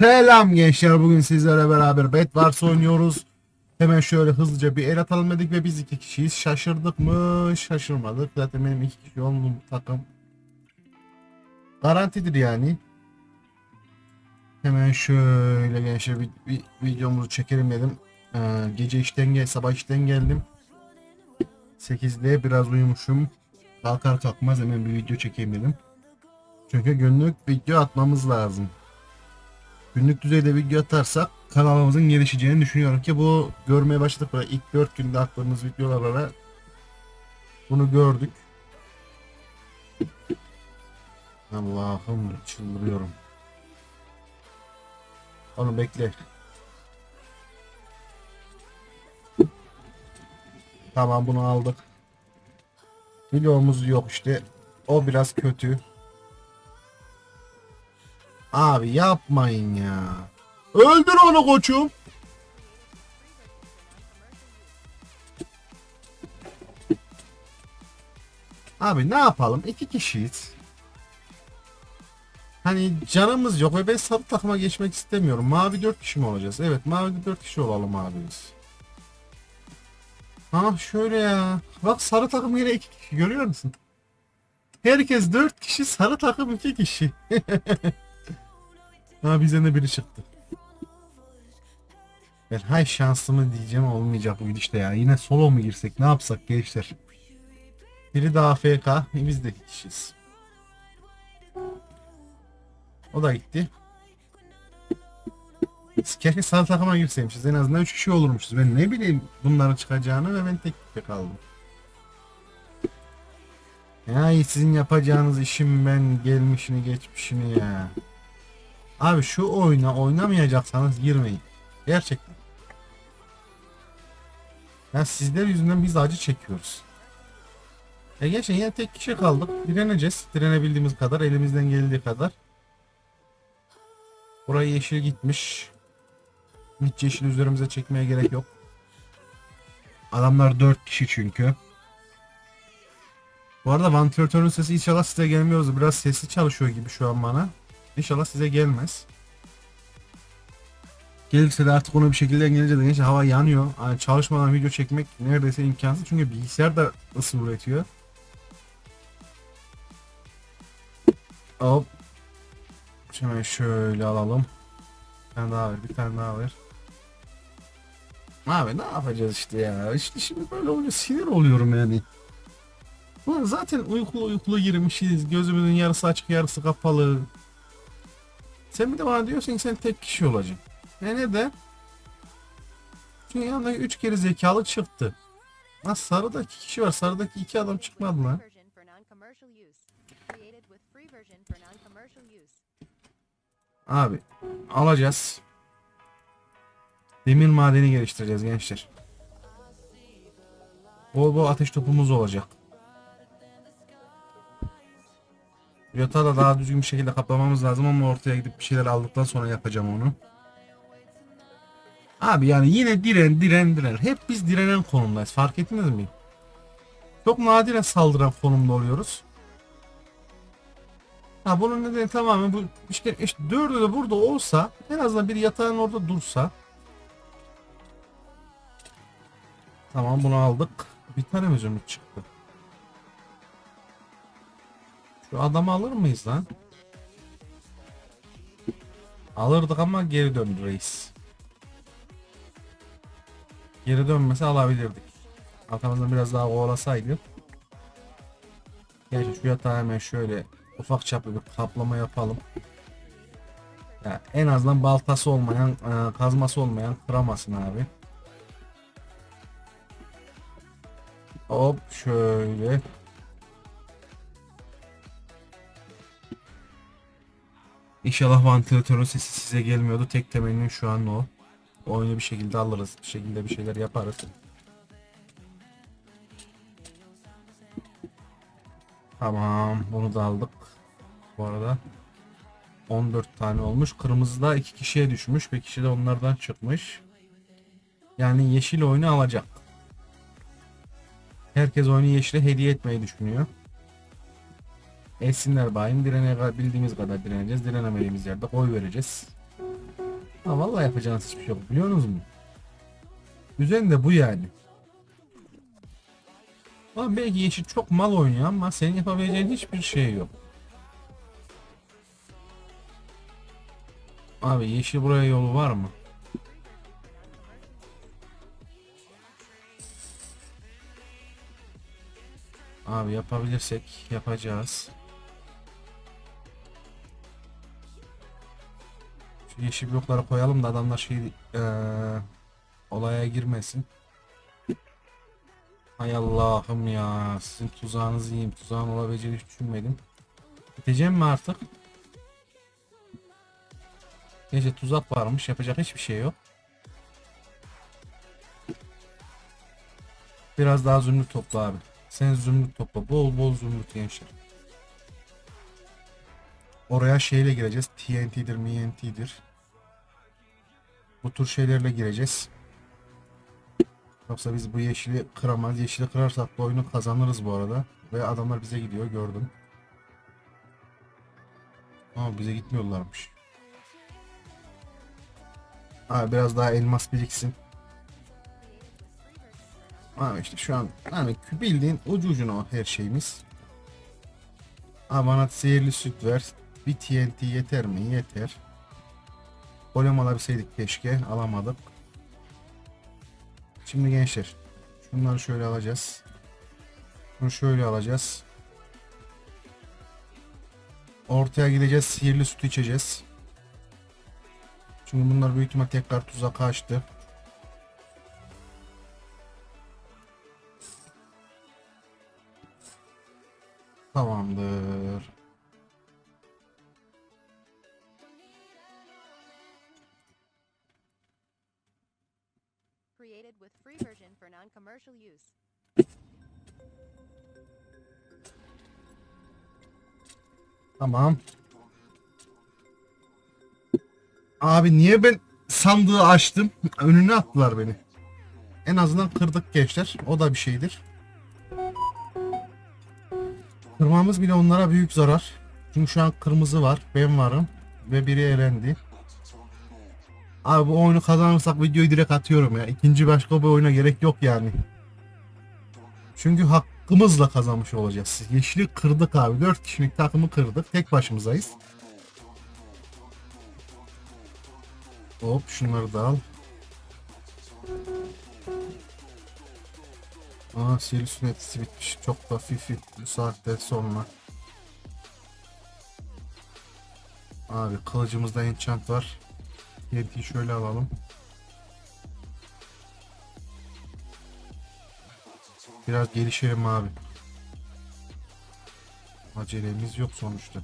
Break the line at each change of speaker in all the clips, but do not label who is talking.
Selam gençler bugün sizlerle beraber Bedwars oynuyoruz. Hemen şöyle hızlıca bir el atalım dedik ve biz iki kişiyiz. Şaşırdık mı? Şaşırmadık. Zaten benim iki kişi olduğum takım garantidir yani. Hemen şöyle gençler bir, bir videomuzu çekelim dedim. Ee, gece işten gel, sabah işten geldim. 8'de biraz uyumuşum. Kalkar kalkmaz hemen bir video çekeyim dedim. Çünkü günlük video atmamız lazım günlük düzeyde video atarsak kanalımızın gelişeceğini düşünüyorum ki bu görmeye başladık böyle ilk 4 günde attığımız videolara bunu gördük. Allah'ım çıldırıyorum. Onu bekle. Tamam bunu aldık. Videomuz yok işte. O biraz kötü. Abi yapmayın ya. Öldür onu koçum. Abi ne yapalım? İki kişiyiz. Hani canımız yok ve ben sarı takıma geçmek istemiyorum. Mavi dört kişi mi olacağız? Evet mavi dört kişi olalım abi biz. Ha şöyle ya. Bak sarı takım yine iki kişi görüyor musun? Herkes dört kişi sarı takım iki kişi. Ha bizden de biri çıktı. Ben hay şansımı diyeceğim olmayacak bu gidişte ya. Yine solo mu girsek ne yapsak gençler. Biri daha AFK. e, Biz de iki kişiyiz. O da gitti. Keşke sağ takıma girseymişiz. En azından 3 kişi olurmuşuz. Ben ne bileyim bunların çıkacağını ve ben tek tek kaldım. Ya sizin yapacağınız işim ben gelmişini geçmişini ya. Abi şu oyuna oynamayacaksanız girmeyin. Gerçekten. Ya sizler yüzünden biz acı çekiyoruz. E geçen yine tek kişi kaldık. Direneceğiz. Direnebildiğimiz kadar, elimizden geldiği kadar. Buraya yeşil gitmiş. Hiç yeşil üzerimize çekmeye gerek yok. Adamlar 4 kişi çünkü. Bu arada vantilatörün sesi inşallah size gelmiyoruz. Biraz sesli çalışıyor gibi şu an bana. İnşallah size gelmez. Gelirse de artık onu bir şekilde engelleyeceğiz. Gençler hava yanıyor. Yani çalışmadan video çekmek neredeyse imkansız. Çünkü bilgisayar da ısı üretiyor. Hop. Hemen şöyle alalım. Bir tane daha ver. Bir tane daha ver. Abi ne yapacağız işte ya. İşte şimdi böyle oluyor. Sinir oluyorum yani. Ulan zaten uykulu uykulu girmişiz. Gözümüzün yarısı açık yarısı kapalı. Sen bir de bana diyorsun ki sen tek kişi olacaksın. E neden? Çünkü yanında 3 geri zekalı çıktı. Lan sarıda 2 kişi var. Sarıdaki 2 adam çıkmadı
use.
Abi alacağız. Demir madeni geliştireceğiz gençler. Bol bol ateş topumuz olacak. Yatağı da daha düzgün bir şekilde kaplamamız lazım ama ortaya gidip bir şeyler aldıktan sonra yapacağım onu. Abi yani yine diren diren diren. Hep biz direnen konumdayız. Fark ettiniz mi? Çok nadiren saldıran konumda oluyoruz. Ha bunun nedeni tamamen bu işte, işte dördü de burada olsa en azından bir yatağın orada dursa. Tamam bunu aldık. Bir tane mi çıktı? Şu adamı alır mıyız lan? Alırdık ama geri döndü reis. Geri dönmese alabilirdik. Arkamızdan biraz daha kovalasaydı. Gerçi şu yatağı hemen şöyle ufak çaplı bir kaplama yapalım. Ya en azından baltası olmayan, e, kazması olmayan kıramasın abi. Hop şöyle. İnşallah vantilatörün sesi size gelmiyordu. Tek temennim şu an o. Oyunu bir şekilde alırız. Bir şekilde bir şeyler yaparız. Tamam bunu da aldık. Bu arada 14 tane olmuş. Kırmızıda 2 kişiye düşmüş. Bir kişi de onlardan çıkmış. Yani yeşil oyunu alacak. Herkes oyunu yeşile hediye etmeyi düşünüyor. Etsinler bayım. Direnebildiğimiz kadar direneceğiz. Direnemediğimiz yerde oy vereceğiz. Ha vallahi yapacağınız hiçbir şey yok biliyorsunuz mu? Düzen bu yani. Ama belki yeşil çok mal oynuyor ama senin yapabileceğin hiçbir şey yok. Abi yeşil buraya yolu var mı? Abi yapabilirsek yapacağız. Yeşil blokları koyalım da adamlar şey eee, olaya girmesin. Hay Allah'ım ya sizin tuzağınızı yiyeyim. Tuzağın olabileceğini hiç düşünmedim. Gideceğim mi artık? Gece tuzak varmış yapacak hiçbir şey yok. Biraz daha zümrüt topla abi. Sen zümrüt topla. Bol bol zümrüt gençler. Oraya şeyle gireceğiz. TNT'dir, MNT'dir. Bu tür şeylerle gireceğiz. Yoksa biz bu yeşili kıramayız. Yeşili kırarsak bu oyunu kazanırız bu arada. Ve adamlar bize gidiyor gördüm. Ama bize gitmiyorlarmış. Abi biraz daha elmas biriksin. Abi işte şu an hani bildiğin ucu ucuna her şeyimiz. Abi bana sihirli süt ver. Bir TNT yeter mi? Yeter. Golem alabilseydik keşke. Alamadık. Şimdi gençler. Şunları şöyle alacağız. Bunu şöyle alacağız. Ortaya gideceğiz. Sihirli süt içeceğiz. Çünkü bunlar büyük ihtimal tekrar tuzağa açtı. Tamamdır.
With free version for non-commercial use.
Tamam. Abi niye ben sandığı açtım? Önüne attılar beni. En azından kırdık gençler. O da bir şeydir. Kırmamız bile onlara büyük zarar. Çünkü şu an kırmızı var. Ben varım. Ve biri elendi. Abi bu oyunu kazanırsak videoyu direkt atıyorum ya. İkinci başka bir oyuna gerek yok yani. Çünkü hakkımızla kazanmış olacağız. Yeşili kırdık abi. 4 kişilik takımı kırdık. Tek başımızayız. Hop şunları da al. Aa sihirli sünnetisi bitmiş. Çok da fifi bu saatten sonra. Abi kılıcımızda enchant var. TNT'yi şöyle alalım. Biraz gelişelim abi. Acelemiz yok sonuçta.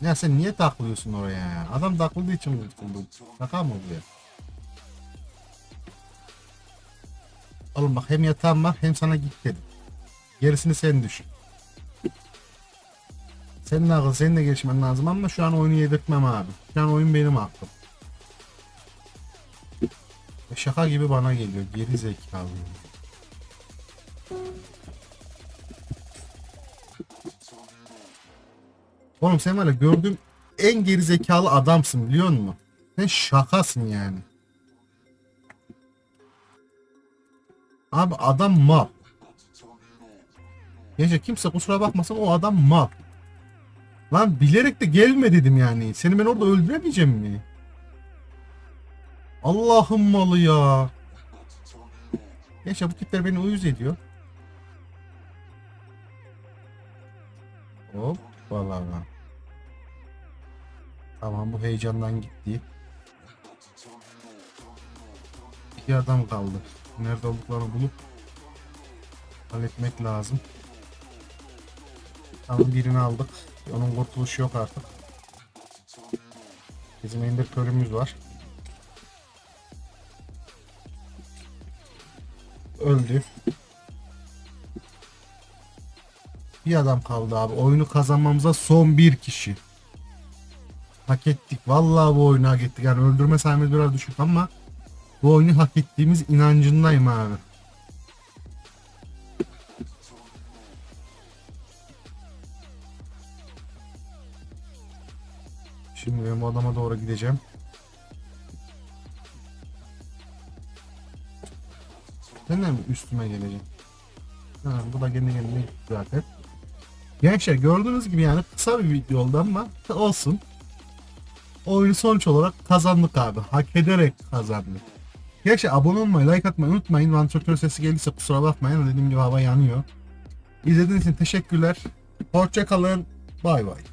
Ya sen niye taklıyorsun oraya ya? Adam takıldığı için mi tutuldun? Şaka mı bu ya? Oğlum bak hem yatağım var hem sana git dedim. Gerisini sen düşün. Senin akıl senin de gelişmen lazım ama şu an oyunu yedirtmem abi. Şu an oyun benim hakkım. E Şaka gibi bana geliyor. Geri zekalı. Oğlum sen var ya gördüğüm en geri zekalı adamsın biliyor musun? Sen şakasın yani. Abi adam mal. Gece kimse kusura bakmasın o adam mal. Lan bilerek de gelme dedim yani. Seni ben orada öldüremeyeceğim mi? Allah'ım malı ya. Yaşa bu tipler beni uyuz ediyor. Hop vallahi. Tamam bu heyecandan gitti. İki adam kaldı. Nerede olduklarını bulup halletmek lazım. Tamam birini aldık. Onun kurtuluşu yok artık. Bizim ender körümüz var. Öldü. Bir adam kaldı abi. Oyunu kazanmamıza son bir kişi. Hak ettik. Vallahi bu oyunu hak ettik. Yani öldürme sayımız biraz düşük ama bu oyunu hak ettiğimiz inancındayım abi. Şimdi ben bu adama doğru gideceğim. Sen de mi üstüme geleceksin? Ha, bu da kendi kendine gitti zaten. Gençler gördüğünüz gibi yani kısa bir video oldu ama olsun. Oyunu sonuç olarak kazandık abi. Hak ederek kazandık. Gençler abone olmayı, like atmayı unutmayın. Vantilatör sesi gelirse kusura bakmayın. Dediğim gibi hava yanıyor. İzlediğiniz için teşekkürler. Hoşça. Bay bay.